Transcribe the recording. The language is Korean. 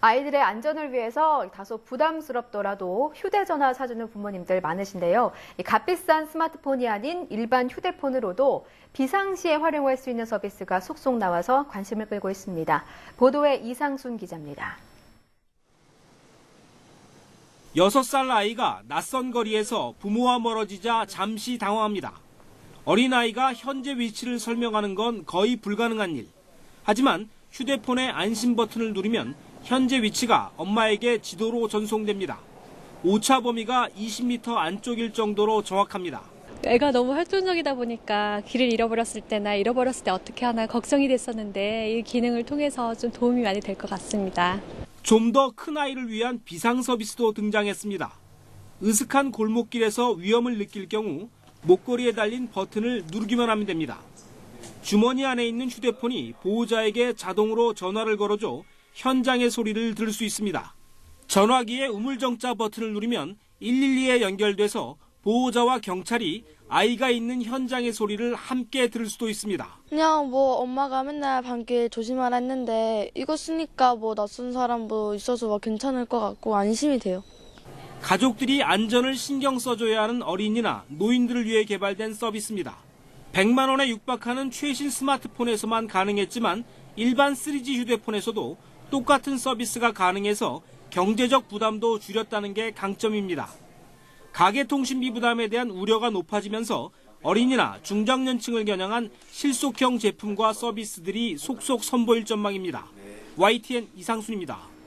아이들의 안전을 위해서 다소 부담스럽더라도 휴대전화 사주는 부모님들 많으신데요. 이 값비싼 스마트폰이 아닌 일반 휴대폰으로도 비상시에 활용할 수 있는 서비스가 속속 나와서 관심을 끌고 있습니다. 보도에 이상순 기자입니다. 여섯 살 아이가 낯선 거리에서 부모와 멀어지자 잠시 당황합니다. 어린아이가 현재 위치를 설명하는 건 거의 불가능한 일. 하지만 휴대폰의 안심 버튼을 누르면 현재 위치가 엄마에게 지도로 전송됩니다. 오차 범위가 20m 안쪽일 정도로 정확합니다. 애가 너무 활동적이다 보니까 길을 잃어버렸을 때나 잃어버렸을 때 어떻게 하나 걱정이 됐었는데 이 기능을 통해서 좀 도움이 많이 될 것 같습니다. 좀 더 큰 아이를 위한 비상 서비스도 등장했습니다. 으슥한 골목길에서 위험을 느낄 경우 목걸이에 달린 버튼을 누르기만 하면 됩니다. 주머니 안에 있는 휴대폰이 보호자에게 자동으로 전화를 걸어줘 현장의 소리를 들을 수 있습니다. 전화기의 우물정자 버튼을 누르면 112에 연결돼서 보호자와 경찰이 아이가 있는 현장의 소리를 함께 들을 수도 있습니다. 그냥 뭐 엄마가 맨날 밤길 조심하라 했는데 이거 쓰니까 뭐 낯선 사람도 있어서 막 괜찮을 것 같고 안심이 돼요. 가족들이 안전을 신경 써줘야 하는 어린이나 노인들을 위해 개발된 서비스입니다. 100만 원에 육박하는 최신 스마트폰에서만 가능했지만 일반 3G 휴대폰에서도 똑같은 서비스가 가능해서 경제적 부담도 줄였다는 게 강점입니다. 가계통신비 부담에 대한 우려가 높아지면서 어린이나 중장년층을 겨냥한 실속형 제품과 서비스들이 속속 선보일 전망입니다. YTN 이상순입니다.